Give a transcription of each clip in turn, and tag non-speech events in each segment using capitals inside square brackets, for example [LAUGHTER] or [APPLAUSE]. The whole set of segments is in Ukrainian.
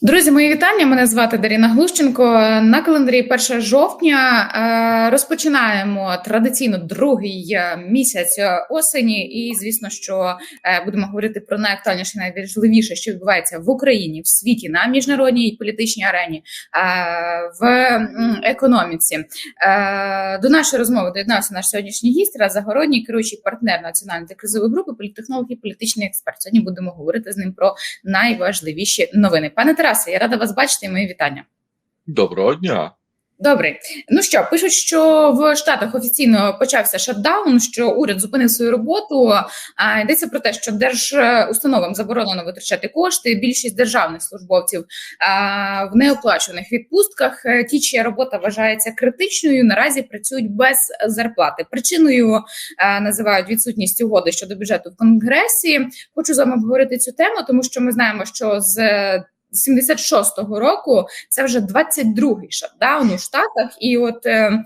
Друзі, мої вітання. Мене звати Даріна Глущенко. На календарі 1 жовтня е, розпочинаємо традиційно другий е, місяць осені, і звісно, що е, будемо говорити про найактуальніше, найважливіше, що відбувається в Україні, в світі на міжнародній політичній арені, в економіці. До нашої розмови доєднався наш сьогоднішній гість Раз Загородній, керуючий партнер національної кризової групи, політтехнолог і політичний експерт. Сьогодні будемо говорити з ним про найважливіші новини. Пане Тарасе, я рада вас бачити. і Мої вітання. Доброго дня. Добре, ну що пишуть, що в Штатах офіційно почався шатдаун, що уряд зупинив свою роботу. А йдеться про те, що держустановам заборонено витрачати кошти. Більшість державних службовців а, в неоплачуваних відпустках. Е, ті, чия робота вважається критичною, наразі працюють без зарплати. Причиною а, називають відсутність угоди щодо бюджету в конгресі. Хочу з вами обговорити цю тему, тому що ми знаємо, що з 76-го року це вже 22-й шатдаун у Штатах, і от е,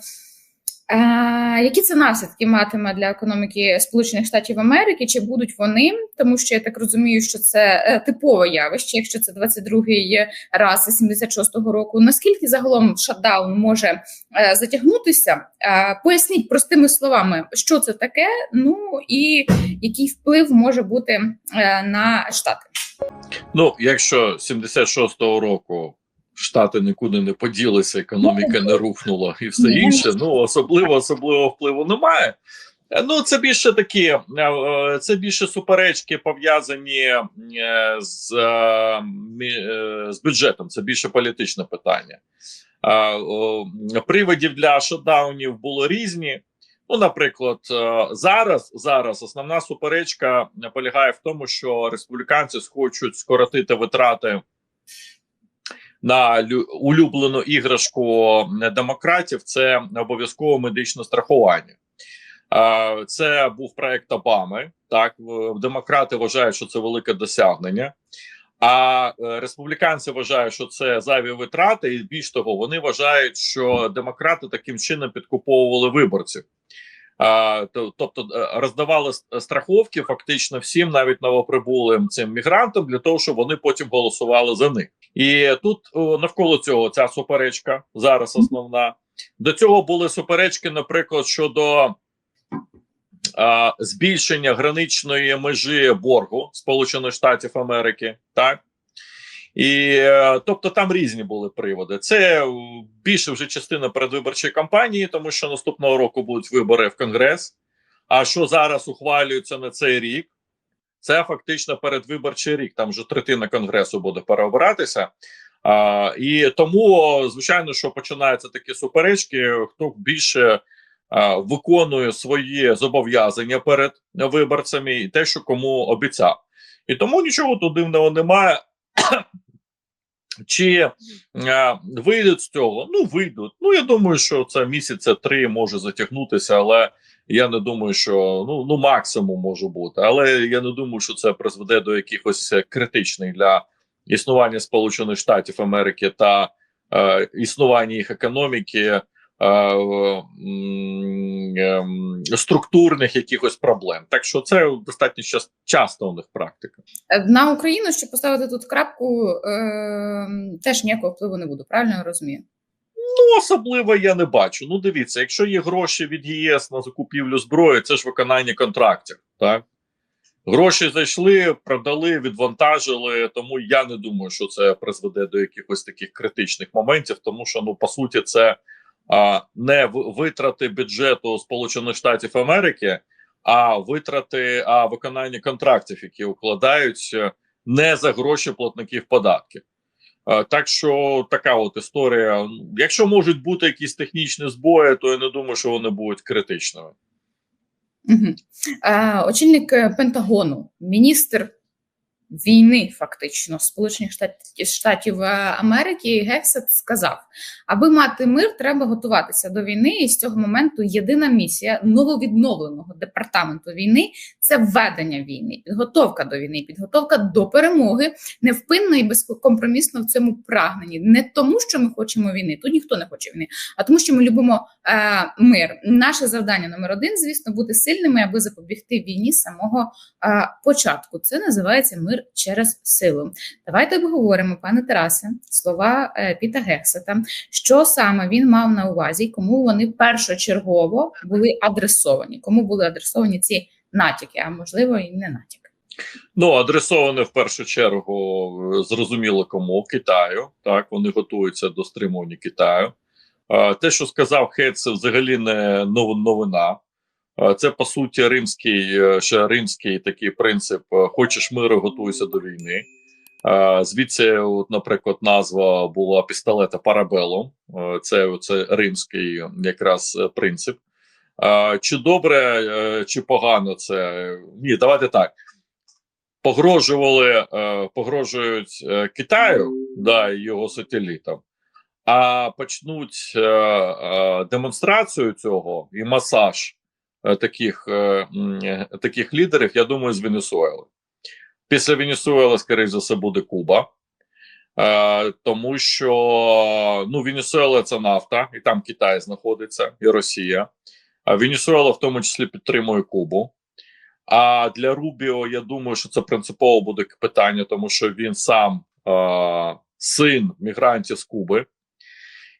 які це наслідки матиме для економіки Сполучених Штатів Америки? Чи будуть вони? Тому що я так розумію, що це е, типове явище, якщо це 22-й раз 76-го року. Наскільки загалом шатдаун може е, затягнутися? Е, поясніть простими словами, що це таке, ну і який вплив може бути е, на штати. Ну, якщо 76-го року штати нікуди не поділися, економіка не рухнула і все інше, ну особливо особливого впливу немає. Ну, це більше такі, е, це більше суперечки пов'язані е, з е, з бюджетом. Це більше політичне питання. Приводів для шатдаунів було різні. Ну, наприклад, е, зараз зараз основна суперечка полягає в тому, що республіканці схочуть скоротити витрати на улюблену іграшку демократів. Це обов'язково медичне страхування. Е, це був проект Обами. Так демократи вважають, що це велике досягнення. А е, республіканці вважають, що це зайві витрати, і більш того, вони вважають, що демократи таким чином підкуповували виборців. Тобто е, роздавали страховки фактично всім, навіть новоприбулим цим мігрантам, для того, щоб вони потім голосували за них. І тут навколо цього ця суперечка зараз основна. До цього були суперечки, наприклад, щодо а, збільшення граничної межі боргу Сполучених Штатів Америки, так і е, тобто там різні були приводи. Це більше вже частина передвиборчої кампанії, тому що наступного року будуть вибори в Конгрес. А що зараз ухвалюється на цей рік? Це фактично передвиборчий рік. Там вже третина конгресу буде переобиратися. А, І тому, звичайно, що починаються такі суперечки, хто більше а, виконує свої зобов'язання перед виборцями і те, що кому обіцяв. І тому нічого тут дивного немає. Чи а, вийдуть з цього? Ну, вийдуть. Ну, я думаю, що це місяця три може затягнутися, але я не думаю, що ну ну максимум може бути. Але я не думаю, що це призведе до якихось критичних для існування Сполучених Штатів Америки та е, існування їх економіки Е, структурних якихось проблем. Так що це достатньо часто у них практика. Е, на Україну щоб поставити тут крапку, е, теж ніякого впливу не буде. Правильно я розумію? Ну, особливо я не бачу. Ну, дивіться, якщо є гроші від ЄС на закупівлю зброї, це ж виконання контрактів. так? Гроші зайшли, продали, відвантажили. Тому я не думаю, що це призведе до якихось таких критичних моментів, тому що ну по суті це не витрати бюджету Сполучених Штатів Америки, а витрати а виконання контрактів, які укладаються не за гроші платників податків. Так що така от історія. Якщо можуть бути якісь технічні збої, то я не думаю, що вони будуть критичними. Угу. Очільник е, Пентагону, міністр війни, фактично Сполучених Штатів Штатів Америки Гексет сказав, аби мати мир, треба готуватися до війни. І з цього моменту єдина місія нововідновленого департаменту війни це введення війни, підготовка до війни, підготовка до перемоги, невпинно і безкомпромісно в цьому прагненні. Не тому, що ми хочемо війни, тут ніхто не хоче війни, а тому, що ми любимо е, мир. Наше завдання номер один, звісно, бути сильними, аби запобігти війні з самого е, початку. Це називається мир через силу. Давайте обговоримо, пане Тарасе, слова е, Піта Гексета, що саме він мав на увазі, кому вони першочергово були адресовані, кому були адресовані ці натяки, а можливо і не натяки. Ну, адресоване в першу чергу е, зрозуміло кому Китаю. Так, вони готуються до стримування Китаю. Те, що сказав Хет, взагалі не новина. Е, Це по суті римський е, ще римський такий принцип: е, хочеш миру, готуйся до війни. Звідси, от, наприклад, назва була пістолета Парабелом. Е, Це, це римський якраз принцип. Чи добре, чи погано це? Ні, давайте так погрожували, погрожують Китаю да, його сателітам, а почнуть демонстрацію цього і масаж таких, е, е, таких лідерів, я думаю, з Венесуели. Після Венесуели, скоріш за все, буде Куба. Е, тому що ну, Венесуела це нафта, і там Китай знаходиться, і Росія. А Венесуела в тому числі підтримує Кубу. А для Рубіо я думаю, що це принципово буде питання, тому що він сам е, син мігрантів з Куби,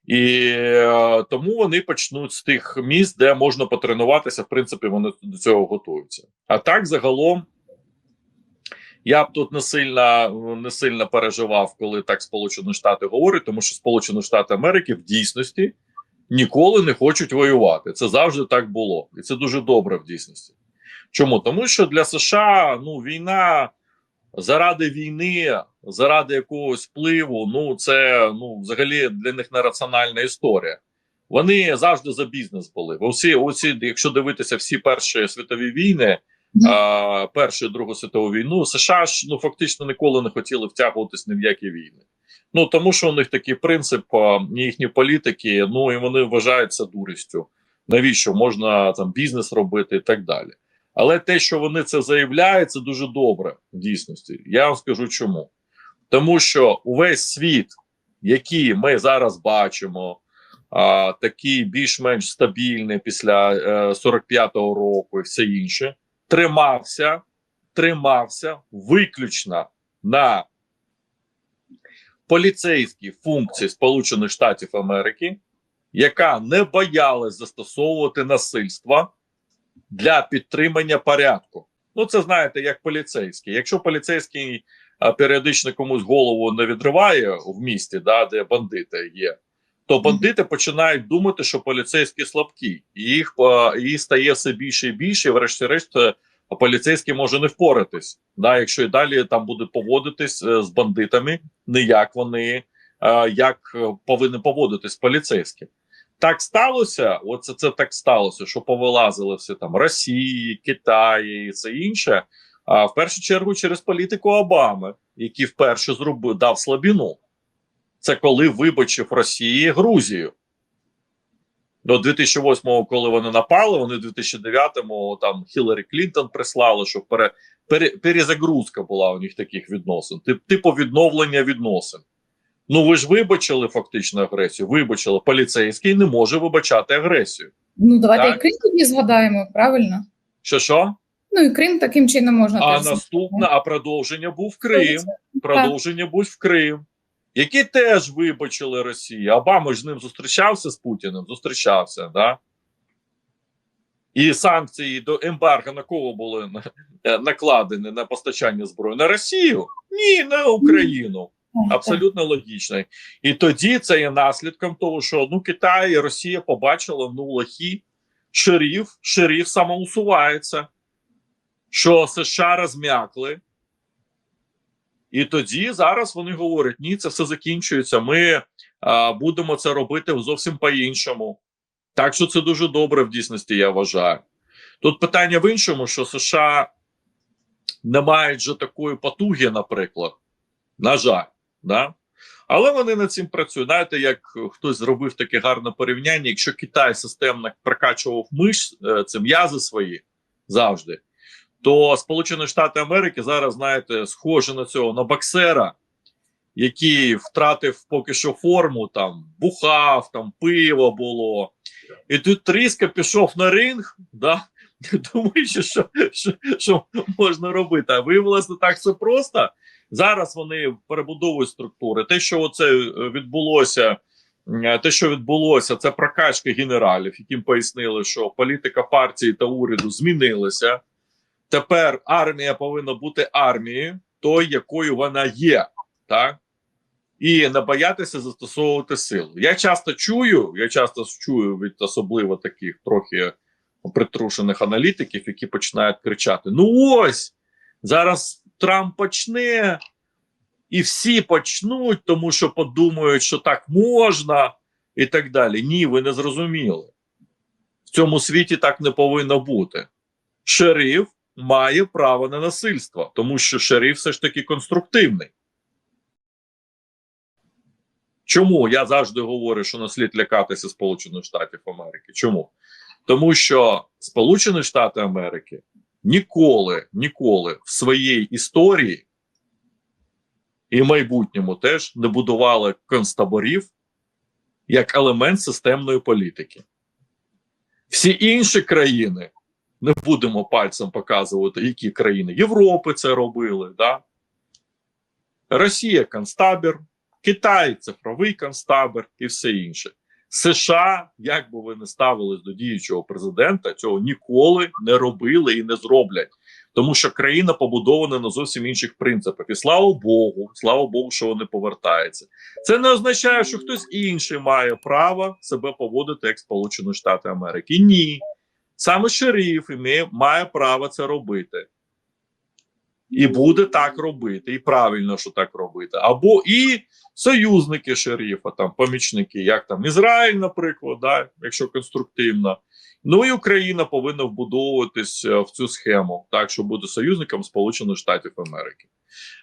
і е, тому вони почнуть з тих місць, де можна потренуватися. В принципі, вони до цього готуються. А так загалом. Я б тут не сильно не сильно переживав, коли так Сполучені Штати говорять, тому що Сполучені Штати Америки в дійсності ніколи не хочуть воювати. Це завжди так було, і це дуже добре в дійсності. Чому? Тому що для США ну війна заради війни, заради якогось впливу, ну це ну взагалі для них нераціональна історія. Вони завжди за бізнес були. Усі, усі, якщо дивитися всі перші світові війни, а, Першу і Другу світову війну, США ж ну фактично ніколи не хотіли втягуватись ні в які війни. Ну тому що у них такий принцип, а, їхні політики, ну і вони вважають це дурістю. Навіщо можна там бізнес робити і так далі. Але те, що вони це заявляють, це дуже добре в дійсності. Я вам скажу чому. Тому що увесь світ, який ми зараз бачимо, а, такий більш-менш стабільний після е, 45-го року і все інше, тримався, тримався виключно на поліцейській функції Сполучених Штатів Америки, яка не боялась застосовувати насильство для підтримання порядку. Ну, це знаєте, як поліцейський. Якщо поліцейський періодично комусь голову не відриває в місті, да, де бандити є, то бандити починають думати, що поліцейські слабкі, і їх і стає все більше і більше. І врешті-решт, е, поліцейський може не впоратись. Да, якщо і далі там буде поводитись е, з бандитами, не як вони як е, повинні поводитись поліцейські. Так сталося, оце це так сталося, що повилазили всі там Росії, Китаї і це інше. А в першу чергу через політику Обами, який вперше зробив дав слабіну. Це коли вибачив Росії Грузію. До 2008-го, коли вони напали, вони в 2009-му там Хіларі Клінтон прислали, що пере, пере, перезагрузка була у них таких відносин, тип, типу відновлення відносин. Ну ви ж вибачили фактично агресію. Вибачили, поліцейський не може вибачати агресію. Ну давайте Так. і Крим тоді згадаємо, правильно? Що що? Ну і Крим таким чином можна А теж наступне, а продовження був Крим. Продовження був в Крим, які теж вибачили Росії. Обама ж з ним зустрічався з Путіним, зустрічався, да? І санкції до ембарго на кого були накладені на постачання зброї? На Росію? Ні, на Україну. Абсолютно логічно. І тоді це є наслідком того, що ну Китай і Росія побачили ну лохі, шериф, шериф самоусувається, що США розм'якли. І тоді зараз вони говорять: ні, це все закінчується. Ми а, будемо це робити зовсім по-іншому. Так що це дуже добре в дійсності, я вважаю. Тут питання в іншому, що США не мають же такої потуги, наприклад. На жаль, да? але вони над цим працюють. Знаєте, як хтось зробив таке гарне порівняння, якщо Китай системно прокачував миш, е, це м'язи свої завжди, то Сполучені Штати Америки зараз, знаєте, схожі на цього на боксера, який втратив поки що форму, там бухав, там пиво було. І тут різко пішов на ринг, да, Думаючи, що, що, що можна робити. А виявилося так все просто. Зараз вони перебудовують структури. Те, що це відбулося, е, те, що відбулося, це прокачка генералів, яким пояснили, що політика партії та уряду змінилася. Тепер армія повинна бути армією, той, якою вона є, так і не боятися застосовувати силу. Я часто чую, я часто чую від особливо таких трохи притрушених аналітиків, які починають кричати: Ну ось зараз Трамп почне, і всі почнуть, тому що подумають, що так можна, і так далі. Ні, ви не зрозуміли. В цьому світі так не повинно бути. Шериф має право на насильство, тому що шериф все ж таки конструктивний. Чому я завжди говорю, що не слід лякатися Сполучених Штатів Америки? Чому? Тому що Сполучені Штати Америки ніколи, ніколи в своїй історії і в майбутньому теж не будували концтаборів як елемент системної політики. Всі інші країни не будемо пальцем показувати, які країни Європи це робили. да? Росія концтабір, Китай цифровий концтабір і все інше. США, як би ви не ставились до діючого президента, цього ніколи не робили і не зроблять, тому що країна побудована на зовсім інших принципах. І слава Богу, слава Богу, що вони повертаються. Це не означає, що хтось інший має право себе поводити як Сполучені Штати Америки. Ні, саме шериф має право це робити. І буде так робити, і правильно, що так робити. Або і союзники шерифа, там помічники, як там Ізраїль, наприклад, да, якщо конструктивно. Ну і Україна повинна вбудовуватись е, в цю схему, так що буде союзником Сполучених Штатів Америки.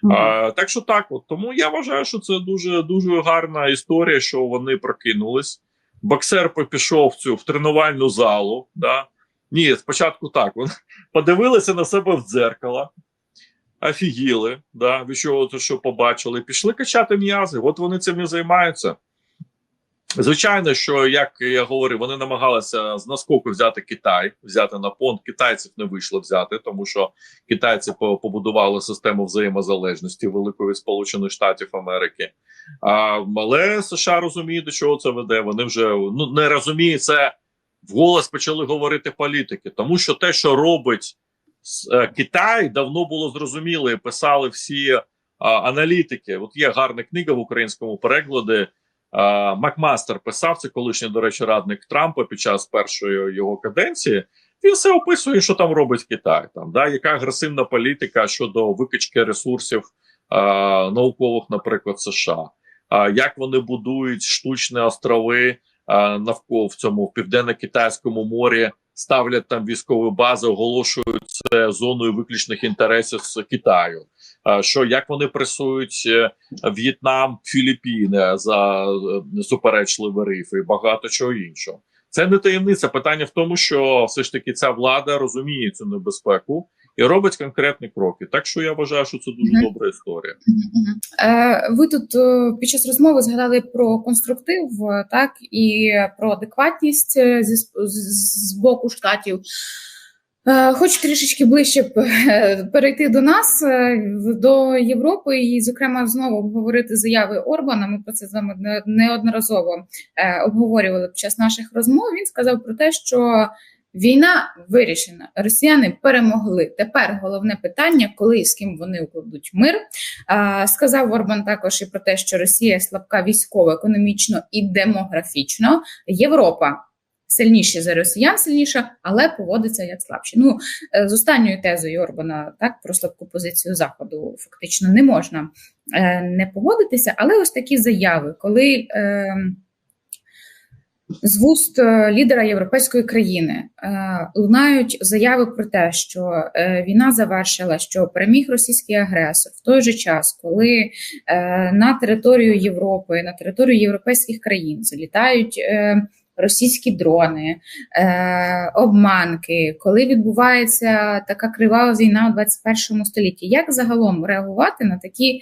Mm -hmm. А, Так що так, от тому я вважаю, що це дуже дуже гарна історія, що вони прокинулись. Боксер пішов в цю в тренувальну залу. Да? Ні, спочатку так. Вони [LAUGHS] подивилися на себе в дзеркало офігіли, да, від чого що побачили, пішли качати м'язи. От вони цим і займаються. Звичайно, що як я говорив, вони намагалися з наскоку взяти Китай, взяти на понт. Китайців не вийшло взяти, тому що китайці побудували систему взаємозалежності Великої Сполучених Штатів Америки. А, Але США розуміють, до чого це веде. Вони вже ну не розуміють це вголос почали говорити політики, тому що те, що робить. Е, Китай давно було зрозуміло і писали всі а, аналітики. От є гарна книга в українському перекладі. А, Макмастер писав це колишній, до речі, радник Трампа під час першої його каденції. Він все описує, що там робить Китай. Там да яка агресивна політика щодо викачки ресурсів а, наукових, наприклад, США. А як вони будують штучні острови а, навколо в цьому південно-китайському морі? Ставлять там військові бази, оголошують це зоною виключних інтересів з Китаю. Що як вони пресують е, В'єтнам, Філіппіни за е, суперечливі рифи і багато чого іншого. Це не таємниця. Питання в тому, що все ж таки ця влада розуміє цю небезпеку і робить конкретні кроки. Так що я вважаю, що це дуже добра історія. Е, ви тут під час розмови згадали про конструктив, так і про адекватність зі з боку штатів. Е, хочу трішечки ближче перейти до нас, е, до Європи, і, зокрема, знову обговорити заяви Орбана. Ми про це з вами неодноразово обговорювали під час наших розмов. Він сказав про те, що Війна вирішена, росіяни перемогли. Тепер головне питання, коли і з ким вони укладуть мир. А, Сказав Орбан також і про те, що Росія слабка військово, економічно і демографічно. Європа сильніші за росіян, сильніша, але поводиться як слабші. Ну е, з останньою тезою Орбана так про слабку позицію заходу фактично не можна е, не погодитися. Але ось такі заяви, коли. Е, з вуст е, лідера європейської країни е, лунають заяви про те, що е, війна завершила, що переміг російський агресор в той же час, коли на територію Європи, на територію європейських країн залітають російські дрони, обманки, коли відбувається така кривава війна у 21 столітті. Як загалом реагувати на такі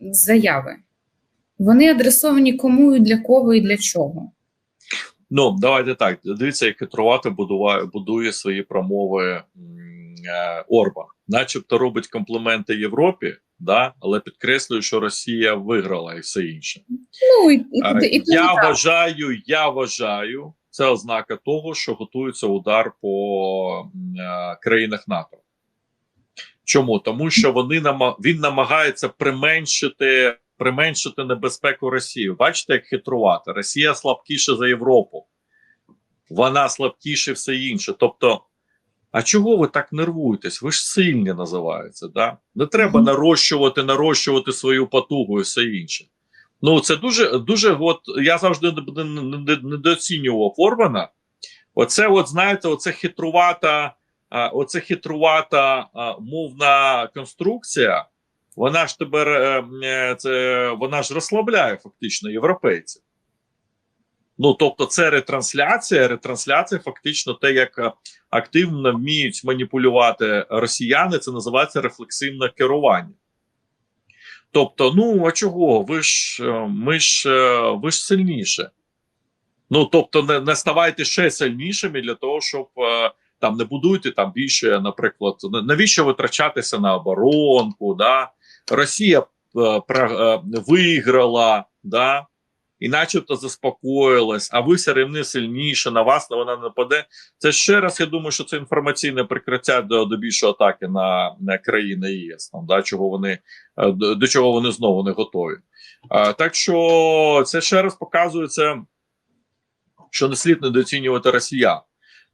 заяви? Вони адресовані кому і для кого і для чого? Ну, давайте так. Дивіться, як хитрувати будує, будує свої промови е, Орбан. Начебто робить компліменти Європі, да, але підкреслює, що Росія виграла і все інше. Ну і, і, Е, і, і я так. вважаю, я вважаю, це ознака того, що готується удар по е, країнах НАТО. Чому? Тому що вони він намагається применшити, применшити небезпеку Росії. Бачите, як хитрувати? Росія слабкіша за Європу, вона слабкіше все інше. Тобто, а чого ви так нервуєтесь? Ви ж сильні називаються. Да? Не треба нарощувати, нарощувати свою потугу і все інше. Ну, це дуже, дуже, от я завжди не- не- не- недооцінював Орбана. Оце, от знаєте, оце хитрувата, оце хитрувата мовна конструкція. Вона ж тепер е, е, це вона ж розслабляє фактично європейців. Ну тобто, це ретрансляція. Ретрансляція, фактично, те, як е, активно вміють маніпулювати росіяни, це називається рефлексивне керування. Тобто, ну а чого? Ви ж ми ж ви ж сильніше. Ну тобто, не, не ставайте ще сильнішими для того, щоб там не будуйте там більше, наприклад, навіщо витрачатися на оборонку? Да? Росія е, е, виграла, да? і начебто заспокоїлась, а ви все рівно сильніше, на вас вона нападе. Це ще раз, я думаю, що це інформаційне прикриття до, до більшої атаки на, на країни ЄС, там, да, чого вони, е, до, до чого вони знову не готові. А, так що це ще раз показує це, що не слід недооцінювати росіян.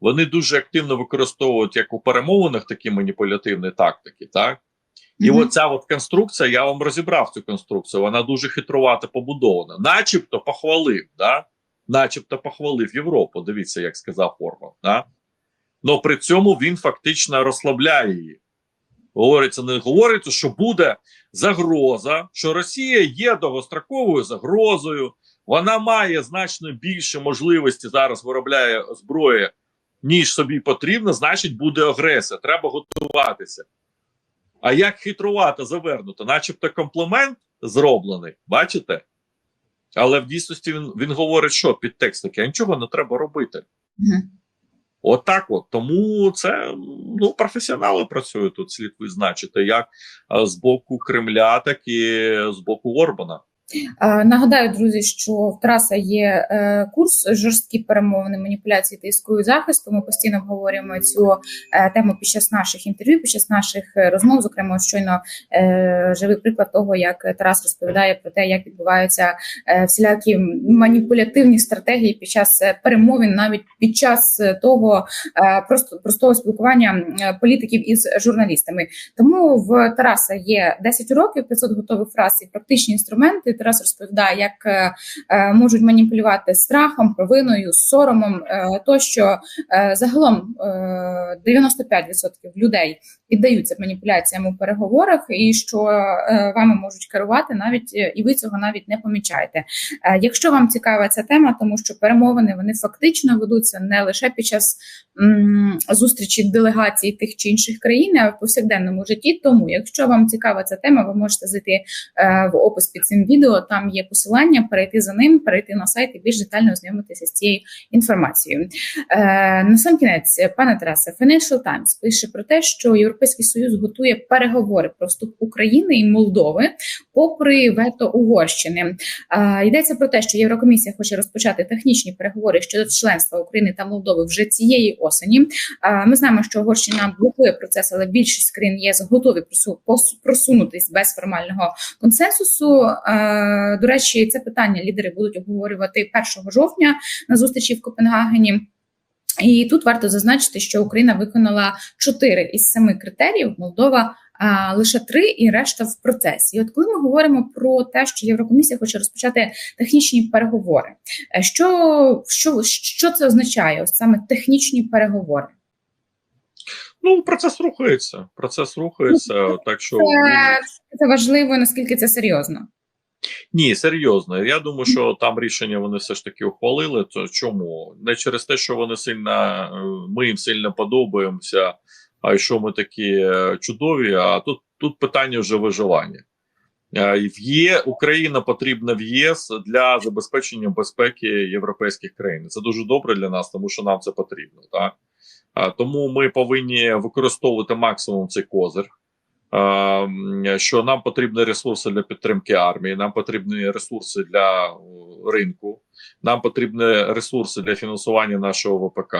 Вони дуже активно використовують як у перемовинах такі маніпулятивні тактики, так? І Мгм. оця от конструкція, я вам розібрав цю конструкцію, вона дуже хитрувато побудована. Начебто похвалив, да? начебто похвалив Європу. Дивіться, як сказав Орбан. Да? Но при цьому він фактично розслабляє її. Говориться, не говориться, що буде загроза, що Росія є довгостроковою загрозою, вона має значно більше можливості зараз виробляє зброї, ніж собі потрібно, значить, буде агресія. Треба готуватися. А як хитрувато завернуто, начебто комплімент зроблений, бачите? Але в дійсності він, він говорить, що підтекст такий, а нічого не треба робити. Отак от, Тому це ну, професіонали працюють тут, слід визначити, як з боку Кремля, так і з боку Орбана. Е, Нагадаю, друзі, що в Тараса є е, курс жорсткі перемовини, маніпуляції та іскою захисту. Ми постійно обговорюємо цю е, тему під час наших інтерв'ю, під час наших розмов. Зокрема, щойно живий приклад того, як Тарас розповідає про те, як відбуваються всілякі маніпулятивні стратегії під час перемовин, навіть під час того просто простого спілкування політиків із журналістами. Тому в Тараса є 10 уроків, 500 готових фраз і практичні інструменти. Тарас розповідає, як е, е, можуть маніпулювати страхом, провиною, соромом, е, тощо загалом е, 95% людей піддаються маніпуляціям у переговорах, і що вами можуть керувати навіть і ви цього навіть не помічаєте. Якщо вам цікава ця тема, тому що перемовини вони фактично ведуться не лише під час м, зустрічі делегацій тих чи інших країн, а в повсякденному житті. Тому, якщо вам цікава ця тема, ви можете зайти е, в опис під цим відео. Там є посилання, перейти за ним, перейти на сайт і більш детально ознайомитися з цією інформацією. Е, на сам кінець, пане Тарасе, Financial Times пише про те, що Європейський Союз готує переговори про вступ України і Молдови, попри вето Угорщини. Е, йдеться про те, що Єврокомісія хоче розпочати технічні переговори щодо членства України та Молдови вже цієї осені. Е, ми знаємо, що Угорщина блокує процес, але більшість країн ЄС готові просунутись без формального консенсусу. Е, До речі, це питання лідери будуть обговорювати 1 жовтня на зустрічі в Копенгагені. І тут варто зазначити, що Україна виконала 4 із 7 критеріїв, Молдова а, лише 3 і решта в процесі. І от коли ми говоримо про те, що Єврокомісія хоче розпочати технічні переговори, е, що, що, що це означає? Ось саме технічні переговори. Ну, процес рухається. Процес рухається, так що Це, це важливо, наскільки це серйозно. Ні, серйозно. Я думаю, що там рішення вони все ж таки ухвалили. То чому? Не через те, що вони сильно е, ми їм сильно подобаємося, а й що ми такі е, чудові. А тут, тут питання вже виживання. Е, В є Україна потрібна в ЄС для забезпечення безпеки європейських країн. Це дуже добре для нас, тому що нам це потрібно. Так? Тому ми повинні використовувати максимум цей козир. Е, м, Що нам потрібні ресурси для підтримки армії, нам потрібні ресурси для ринку, нам потрібні ресурси для фінансування нашого ВПК.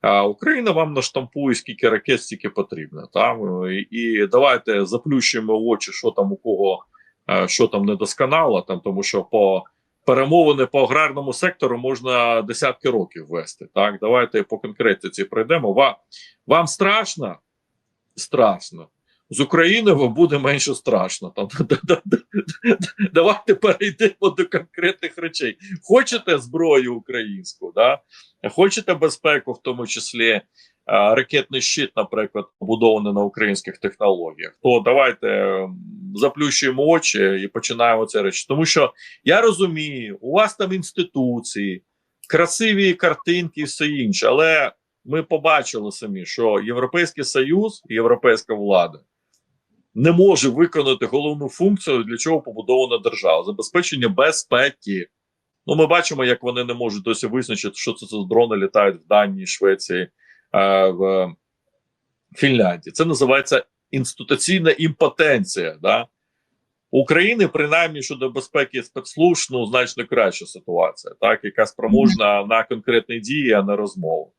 А Україна вам наштампує скільки ракет, стільки потрібно. Там і, давайте заплющуємо очі, що там у кого е, що там недосконало, там тому що по перемовини по аграрному сектору можна десятки років вести. Так, давайте по конкретиці пройдемо. Вам, вам страшно? Страшно. З України вам буде менше страшно. Там давайте перейдемо до конкретних речей. Хочете зброю українську, да? хочете безпеку, в тому числі е, ракетний щит, наприклад, побудований на українських технологіях, то давайте заплющуємо очі і починаємо це речі. Тому що я розумію, у вас там інституції, красиві картинки і все інше, але ми побачили самі, що Європейський Союз, європейська влада не може виконати головну функцію, для чого побудована держава забезпечення безпеки. Ну, ми бачимо, як вони не можуть досі визначити, що це за дрони літають в Данії, Швеції, е, в Фінляндії. Це називається інституційна імпотенція. Да? У України, принаймні щодо безпеки спецслужб, ну, значно краща ситуація, так, яка спроможна на конкретні дії, а не розмову.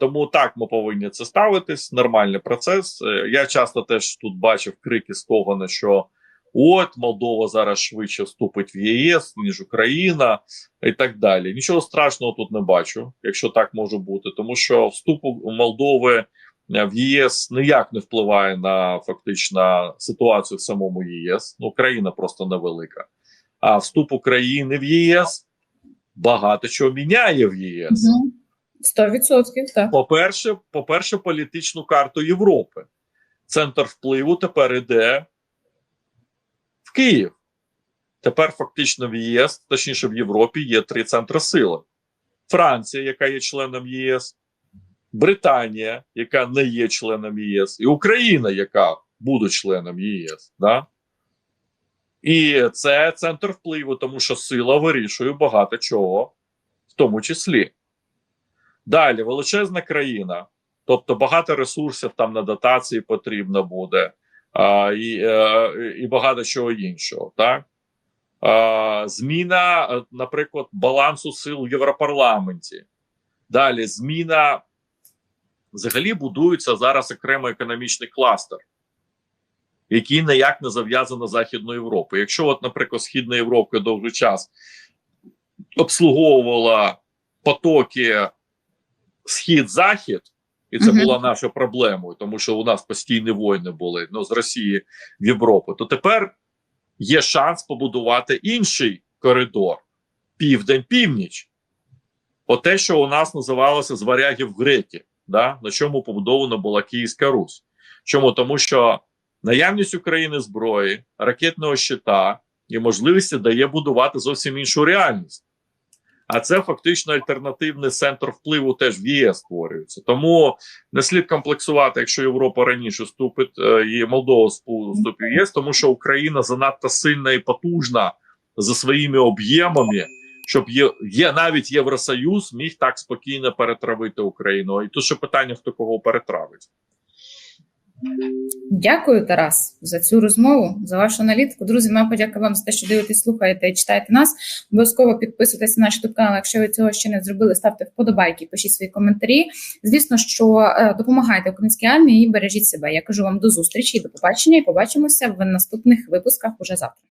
Тому так ми повинні це ставитись. Нормальний процес. Е, Я часто теж тут бачив крики стогони, що от Молдова зараз швидше вступить в ЄС, ніж Україна, і так далі. Нічого страшного тут не бачу, якщо так може бути, тому що вступ Молдови е, в ЄС ніяк не впливає на фактично ситуацію в самому ЄС. Ну, країна просто невелика. А вступ України в ЄС багато чого міняє в ЄС. Мгм. 100%, так. По-перше, по-перше, політичну карту Європи. Центр впливу тепер іде в Київ. Тепер фактично в ЄС, точніше в Європі, є три центри сили: Франція, яка є членом ЄС, Британія, яка не є членом ЄС, і Україна, яка буде членом ЄС. Да? І це центр впливу, тому що сила вирішує багато чого, в тому числі. Далі величезна країна, тобто багато ресурсів там на дотації потрібно буде, а, і, е, і багато чого іншого. Так? А, зміна, е, наприклад, балансу сил в Європарламенті. Далі зміна взагалі будується зараз окремий економічний кластер, який ніяк не зав'язано Західною Європою. Якщо, от, наприклад, Східна Європа довгий час обслуговувала потоки схід-захід, і це була наша проблемою, тому що у нас постійні війни були ну, з Росії в Європу. То тепер є шанс побудувати інший коридор південь-північ. Оте, що у нас називалося з варягів греки, да? на чому побудована була Київська Русь. Чому? Тому що наявність України зброї, ракетного щита і можливості дає будувати зовсім іншу реальність. А це фактично альтернативний центр впливу теж в ЄС створюється. Тому не слід комплексувати, якщо Європа раніше вступить е, і Молдова вступить в ЄС, тому що Україна занадто сильна і потужна за своїми об'ємами, щоб є, є навіть Євросоюз міг так спокійно перетравити Україну. І тут ще питання, хто кого перетравить. Дякую, Тарас, за цю розмову, за вашу аналітику. Друзі, моя подяка вам за те, що дивитесь, слухаєте і читаєте нас. Обов'язково підписуйтесь на наш YouTube канал. Якщо ви цього ще не зробили, ставте вподобайки, пишіть свої коментарі. Звісно, що е, допомагайте українській армії і бережіть себе. Я кажу вам до зустрічі до побачення. І побачимося в наступних випусках уже завтра.